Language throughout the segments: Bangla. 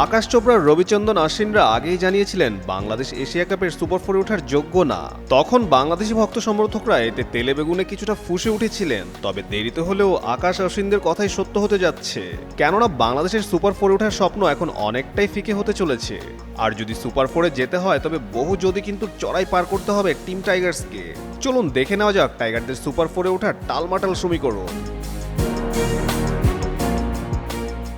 আকাশ চোপড়া রবিচন্দন আশ্বিনরা আগেই জানিয়েছিলেন বাংলাদেশ এশিয়া কাপের সুপার ফোরে ওঠার যোগ্য না। তখন বাংলাদেশি ভক্ত সমর্থকরা এতে তেলে বেগুনে কিছুটা ফুসে উঠেছিলেন, তবে দেরিতে হলেও আকাশ অশ্বিনদের কথাই সত্য হতে যাচ্ছে। কেননা বাংলাদেশের সুপার ফোরে ওঠার স্বপ্ন এখন অনেকটাই ফিকে হতে চলেছে। আর যদি সুপার ফোরে যেতে হয়, তবে বহু যদি কিন্তু চড়াই পার করতে হবে টিম টাইগার্সকে। চলুন দেখে নেওয়া যাক টাইগারদের সুপার ফোরে ওঠার টালমাটাল সমীকরণ।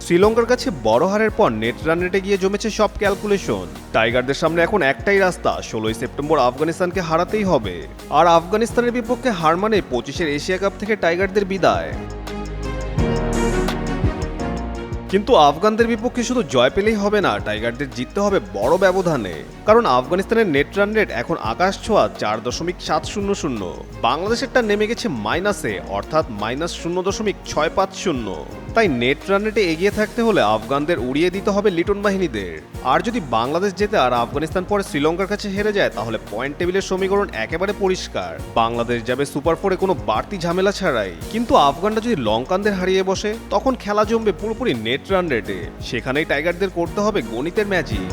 শ্রীলঙ্কার কাছে বড় হারের পর নেট রান রেটে গিয়ে জমেছে সব ক্যালকুলেশন। টাইগারদের সামনে এখন একটাই রাস্তা, ষোলোই সেপ্টেম্বর আফগানিস্তানকে হারাতেই হবে। আর আফগানিস্তানের বিপক্ষে হার মানে পঁচিশের এশিয়া কাপ থেকে টাইগারদের বিদায়। কিন্তু আফগানদের বিপক্ষে শুধু জয় পেলেই হবে না, টাইগারদের জিততে হবে বড় ব্যবধানে। কারণ আফগানিস্তানের নেট রান রেট এখন আকাশ ছোঁয়া চার দশমিক সাত শূন্য শূন্য। বাংলাদেশেরটা নেমে গেছে মাইনাসে, অর্থাৎ মাইনাস শূন্য দশমিক ছয় পাঁচ শূন্য। তাই নেট রান রেটে এগিয়ে থাকতে হলে আফগানদের উড়িয়ে দিতে হবে লিটন বাহিনীদের। আর যদি বাংলাদেশ জেতে আর আফগানিস্তান পরে শ্রীলঙ্কার কাছে হেরে যায়, তাহলে পয়েন্ট টেবিলের সমীকরণ একেবারে পরিষ্কার। বাংলাদেশ যাবে সুপার ফোরে কোনো বাড়তি ঝামেলা ছাড়াই। কিন্তু আফগানরা যদি লঙ্কানদের হারিয়ে বসে, তখন খেলা জমবে পুরোপুরি নেট রান রেটে সেখানেই টাইগারদের করতে হবে গণিতের ম্যাজিক।